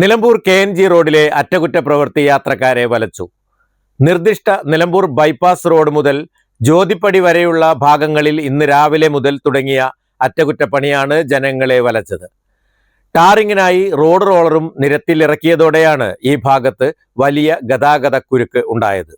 Nilambur K N G റോഡിലെ അറ്റകുറ്റപ്രവൃത്തി യാത്രക്കാരെ വലച്ചു. നിർദ്ദിഷ്ട നിലമ്പൂർ ബൈപ്പാസ് റോഡ് മുതൽ ജ്യോതിപ്പടി വരെയുള്ള ഭാഗങ്ങളിൽ ഇന്ന് രാവിലെ മുതൽ തുടങ്ങിയ അറ്റകുറ്റപ്പണിയാണ് ജനങ്ങളെ വലച്ചത്. ടാറിങ്ങിനായി റോഡ് റോളറും നിരത്തിലിറക്കിയതോടെയാണ് ഈ ഭാഗത്ത് വലിയ ഗതാഗത കുരുക്ക് ഉണ്ടായത്.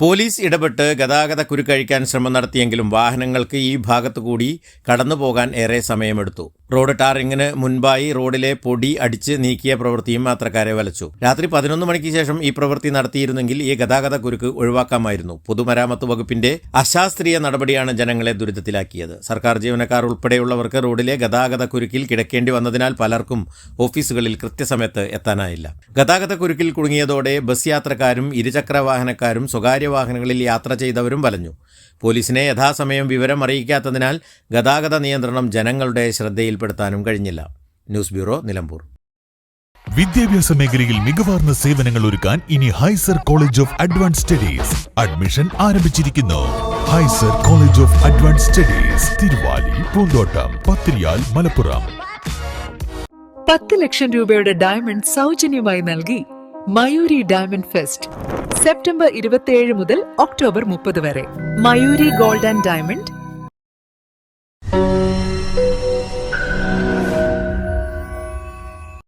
പോലീസ് ഇടപെട്ട് ഗതാഗത കുരുക്കഴിക്കാൻ ശ്രമം നടത്തിയെങ്കിലും വാഹനങ്ങൾക്ക് ഈ ഭാഗത്തു കൂടി കടന്നു പോകാൻ ഏറെ സമയമെടുത്തു. റോഡ് ടാറിങ്ങിന് മുൻപായി റോഡിലെ പൊടി അടിച്ച് നീക്കിയ പ്രവൃത്തിയും യാത്രക്കാരെ വലച്ചു. രാത്രി പതിനൊന്ന് മണിക്ക് ശേഷം ഈ പ്രവൃത്തി നടത്തിയിരുന്നെങ്കിൽ ഈ ഗതാഗത കുരുക്ക് ഒഴിവാക്കാമായിരുന്നു. പൊതുമരാമത്ത് വകുപ്പിന്റെ അശാസ്ത്രീയ നടപടിയാണ് ജനങ്ങളെ ദുരിതത്തിലാക്കിയത്. സർക്കാർ ജീവനക്കാർ ഉൾപ്പെടെയുള്ളവർക്ക് റോഡിലെ ഗതാഗത കുരുക്കിൽ കിടക്കേണ്ടി വന്നതിനാൽ പലർക്കും ഓഫീസുകളിൽ കൃത്യസമയത്ത് എത്താനായില്ല. ഗതാഗത കുരുക്കിൽ കുടുങ്ങിയതോടെ ബസ് യാത്രക്കാരും ഇരുചക്ര വാഹനക്കാരും സ്വകാര്യ വാഹനങ്ങളിൽ യാത്ര ചെയ്തവരും വലഞ്ഞു. പോലീസിനെ യഥാസമയം വിവരം അറിയിക്കാത്തതിനാൽ ഗതാഗത നിയന്ത്രണം ജനങ്ങളുടെ ശ്രദ്ധയിൽപ്പെടുത്താനും കഴിഞ്ഞില്ല. News bureau Nilambur. വിദ്യാഭ്യാസ മേഖലയിൽ മികവാർന്ന സേവനങ്ങൾ ഒരുക്കാൻ ഇനി Haisar college of advance studies admission ആരംഭിച്ചിരിക്കുന്നു. Haisar college of advance studies Thiruvali Poonthottam Pathiriyal Malappuram. പത്ത് ലക്ഷം രൂപയുടെ ഡയമണ്ട് സൗജന്യമായി നൽകി മയൂരി ഡയമണ്ട് ഫെസ്റ്റ്. സെപ്റ്റംബർ ഇരുപത്തിയേഴ് മുതൽ ഒക്ടോബർ മുപ്പത് വരെ. Mayuri gold and diamond